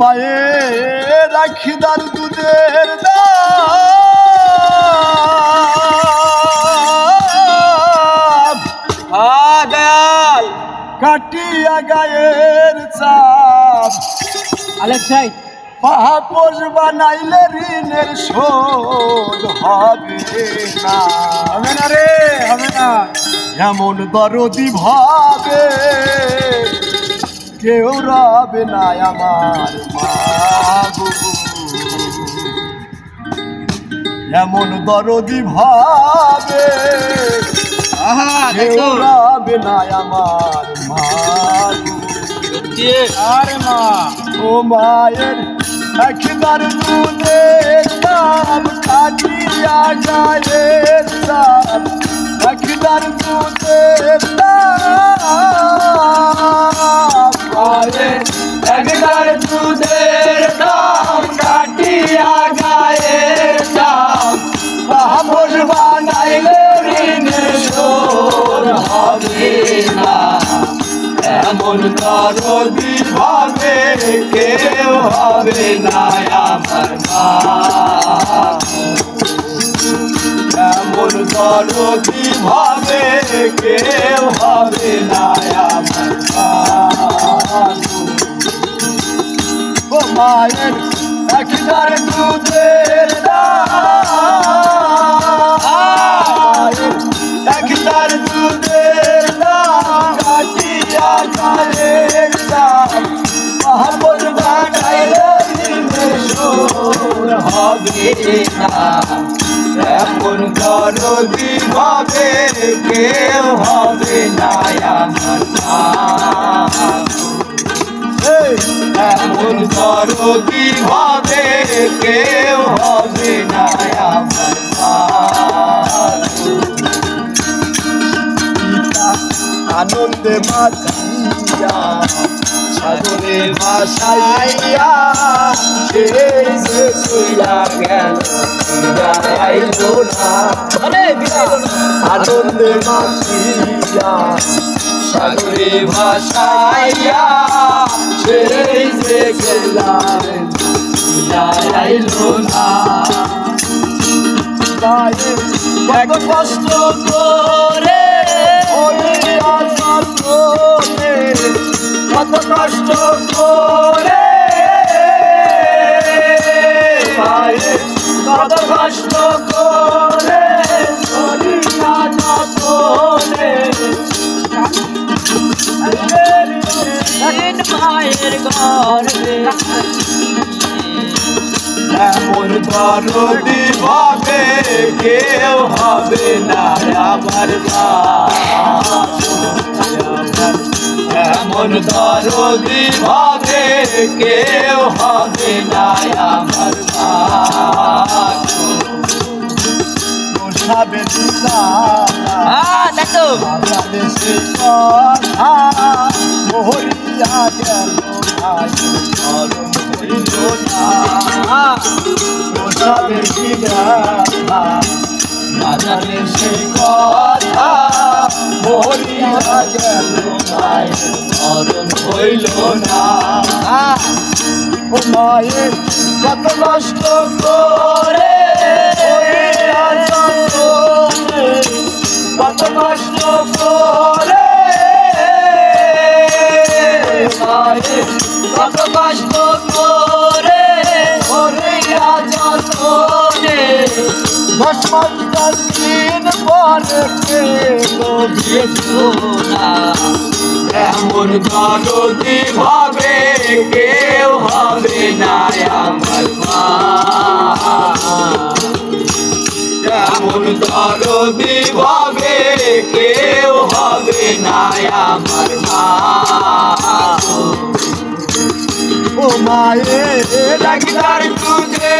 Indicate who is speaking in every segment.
Speaker 1: মায়ের রাখিদার দুধের
Speaker 2: দয়াল
Speaker 1: কাটিয়া গায়ের চাপ
Speaker 2: আলেক্সাই
Speaker 1: পাপোশ বানাইলে ঋণের শোধ হবে না।
Speaker 2: হবে না রে হবে না।
Speaker 1: এমন দরদি ভাবে কেউ রবে না আমার এমন দরদি ভাবে কেউ রবে না আমার মা
Speaker 2: আরে মা।
Speaker 1: ও মায়ের একবার কাটিয়া দাম একবার
Speaker 2: এমন দরদি ভাবে কেউ হবে না আমার এমন দরদি ভাবে কেউ হবে না আমার
Speaker 1: মায়ের একবার দুধের দাম।
Speaker 2: না। এমন দরদি ভাবে কেউ হবে না। আমার এমন দরদি ভাবে কেউ
Speaker 1: আনন্দে মাতিয়া
Speaker 2: সাগরে ভাসাইয়া সেই যে চইলা গেল আইলো না।
Speaker 1: আনন্দে মাতিয়া
Speaker 2: সাগরে ভাসাইয়া সেই গেলাম আইলো না। কষ্ট করে কত কষ্ট করে। কত কষ্ট করে। মায়ের গর্বে এমন দরদি ভাবে কেউ হবে না আমার মা এমন দরদি ভাবে কেউ হবে না আমার দেখো।
Speaker 1: বাংলাদেশে কথা গেল না
Speaker 2: সেই কথা
Speaker 1: মরিয়া গেল
Speaker 2: মরণ হইল না
Speaker 1: ও মায়ের কত কষ্ট
Speaker 2: করে
Speaker 1: করিয়া
Speaker 2: কত করে করিয়া
Speaker 1: কেলো
Speaker 2: যেতো না এমন দরদি ভাবে কেউ হবে না আমার মা এমন দরদি ভাবে কেউ হবে না আমার মা
Speaker 1: মায়ের
Speaker 2: ডাক্তার দুধের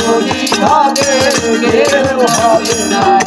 Speaker 2: মা ভাগে কেউ হবে না।